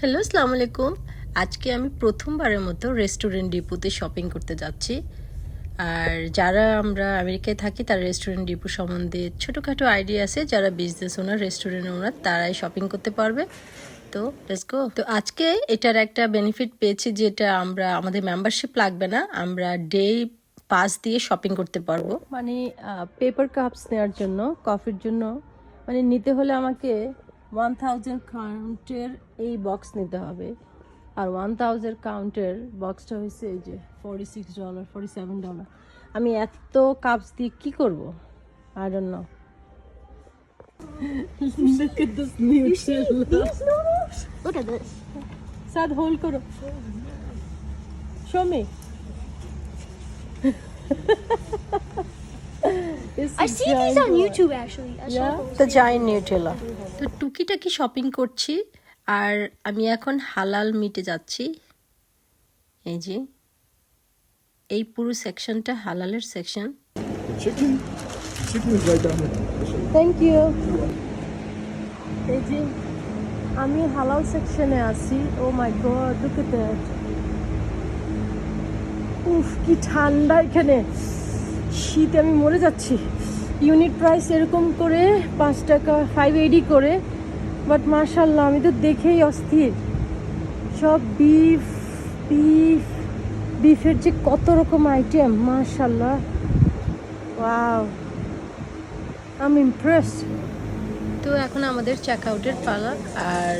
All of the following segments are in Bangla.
হ্যালো আসসালামু আলাইকুম আজকে আমি প্রথমবারের মতো রেস্টুরেন্ট ডিপুতে শপিং করতে যাচ্ছি। আর যারা আমরা আমেরিকায় থাকি, তারা রেস্টুরেন্ট ডিপু সম্বন্ধে ছোটোখাটো আইডিয়া আছে। যারা বিজনেস ওনার রেস্টুরেন্ট ওনার তারাই শপিং করতে পারবে। তো লেটস গো তো আজকে এটার একটা বেনিফিট পেয়েছি, যেটা আমরা, আমাদের মেম্বারশিপ লাগবে না। আমরা ডে পাস দিয়ে শপিং করতে পারব। মানে পেপার কাপস নেওয়ার জন্য কফির জন্য মানে নিতে হলে আমাকে ওয়ান থাউজেন্ড কাউন্টের এই বক্স নিতে হবে আর ওয়ান থাউজেন্ড কাউন্টের বক্সটা হয়েছে এই যে forty six dollar forty seven dollar আমি এত কাপস দিয়ে কি করব I don't know Look at this Nutella. Look at this. Sad hold karo. Show me. I see these on. YouTube actually. I Yeah, the giant Nutella. তো টুকিটাকি শপিং করছি আর আমি এখন হালাল মিটে যাচ্ছি এই যে এই পুরো সেকশনটা হালালের সেকশন. থ্যাংক ইউ এই যে আমি হালাল সেকশনে আছি ও my god look at that উফ কি ঠান্ডা এখানে শীতে আমি মরে যাচ্ছি। ইউনিট প্রাইস এরকম করে পাঁচ টাকা ফাইভ এইডি করে। বাট মার্শাল্লাহ আমি তো দেখেই অস্থির। সব বিফ বিফ বিফের যে কত রকম আইটেম মার্শাল্লাহ ওয়াও আমি তো এখন আমাদের চেক আউটের পালা। আর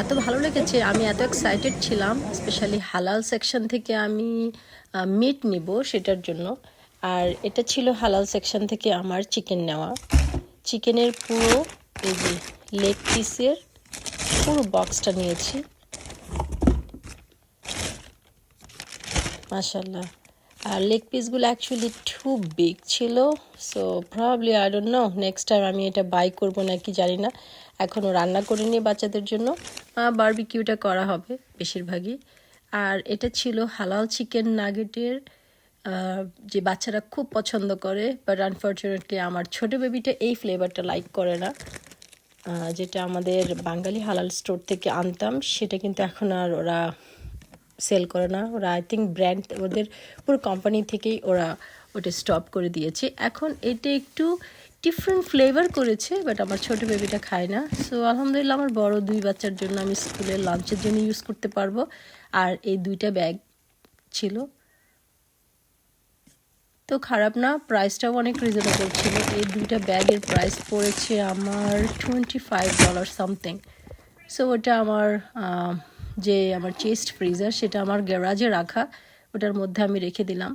এত ভালো লেগেছে, আমি এত এক্সাইটেড ছিলাম। স্পেশালি হালাল সেকশন থেকে আমি মিট নিব সেটার জন্য। আর এটা ছিল হালাল সেকশন থেকে আমার চিকেন নেওয়া। চিকেনের পুরো এই যে লেগ পিসের পুরো বক্সটা নিয়েছি। মাশাল্লাহ আর লেগ পিসগুলো অ্যাকচুয়ালি টু বিগ ছিল so probably I don't know next time আমি এটা বাই করব নাকি জানি না। এখনও রান্না করিনি বাচ্চাদের জন্য। বারবিকিউটা করা হবে বেশিরভাগই। আর এটা ছিল হালাল চিকেন নাগেটের যে বাচ্চারা খুব পছন্দ করে বাট আনফর্চুনেটলি আমার ছোট বেবিটা এই ফ্লেভারটা লাইক করে না। যেটা আমাদের বাঙালি হালাল স্টোর থেকে আনতাম, সেটা কিন্তু এখন আর ওরা সেল করে না। ওরা আই থিঙ্ক ব্র্যান্ড ওদের পুরো কোম্পানি থেকেই ওরা ওটা স্টপ করে দিয়েছে। এখন এটা একটু ডিফারেন্ট ফ্লেভার করেছে বাট আমার ছোট বেবিটা খায় না। সো আলহামদুলিল্লাহ আমার বড় দুই বাচ্চার জন্য আমি স্কুলের লাঞ্চের জন্য ইউজ করতে পারব। আর এই দুইটা ব্যাগ ছিল। খারাপ না প্রাইসটাও অনেক রিজনেবল ছিল। এই দুইটা ব্যাগের প্রাইস পড়েছে আমার twenty five dollar something so ওটা আমার যে আমার চেস্ট ফ্রিজার সেটা আমার গ্যারাজে রাখা, ওটার মধ্যে আমি রেখে দিলাম।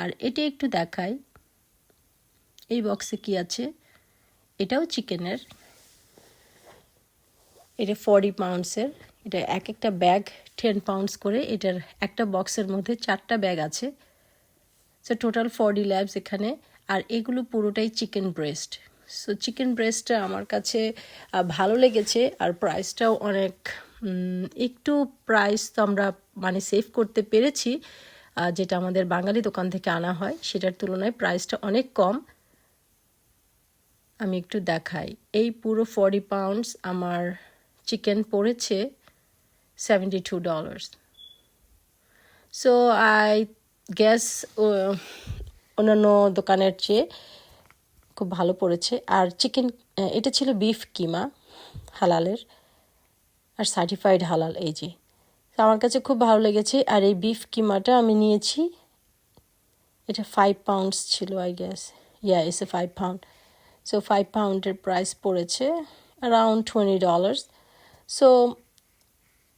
আর এটা একটু দেখাই। এই বক্সে কি আছে? এটাও চিকেনের এটা ফর্টি পাউন্ডসের এটা এক একটা ব্যাগ টেন পাউন্ডস করে। এটার একটা বক্সের মধ্যে চারটা ব্যাগ আছে। সো টোটাল ফর্টি ল্যাবস এখানে। আর এগুলো পুরোটাই চিকেন ব্রেস্ট সো চিকেন ব্রেস্টটা আমার কাছে ভালো লেগেছে। আর প্রাইসটাও অনেক একটু প্রাইস তো আমরা মানে সেভ করতে পেরেছি যেটা আমাদের বাঙালি দোকান থেকে আনা হয়। সেটার তুলনায় প্রাইসটা অনেক কম। আমি একটু দেখাই। এই পুরো ফর্টি পাউন্ডস আমার চিকেন পড়েছে seventy two dollars so I guess অন্যান্য দোকানের চেয়ে খুব ভালো পড়েছে। আর চিকেন এটা ছিল বিফ কিমা হালালের আর সার্টিফাইড হালাল এই যে। আমার কাছে খুব ভালো লেগেছে। আর এই বিফ কিমাটা আমি নিয়েছি, এটা ফাইভ পাউন্ডস ছিল I guess yeah is a five pound so five পাউন্ডের প্রাইস পড়েছে অ্যারাউন্ড টোয়েন্টি ডলার্স সো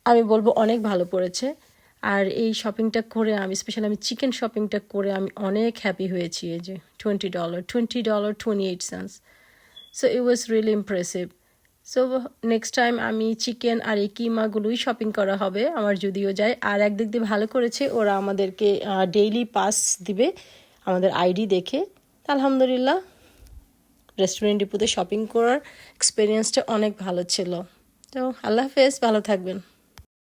আমি বলব অনেক ভালো পড়েছে। আর এই শপিংটা করে আমি স্পেশাল আমি চিকেন শপিংটা করে আমি অনেক হ্যাপি হয়েছি এই যে twenty dollar twenty dollar twenty eight cents so it was really impressive so next time আমি চিকেন আর এই কিমাগুলোই শপিং করা হবে, আমার যদিও যায়। আর একদিক দিয়ে ভালো করেছে, ওরা আমাদেরকে ডেইলি পাস দিবে, আমাদের আইডি দেখে। আলহামদুলিল্লাহ রেস্টুরেন্ট ডিপুতে শপিং করার এক্সপিরিয়েন্সটা অনেক ভালো ছিল। তো, আল্লাহ হাফেজ, ভালো থাকবেন।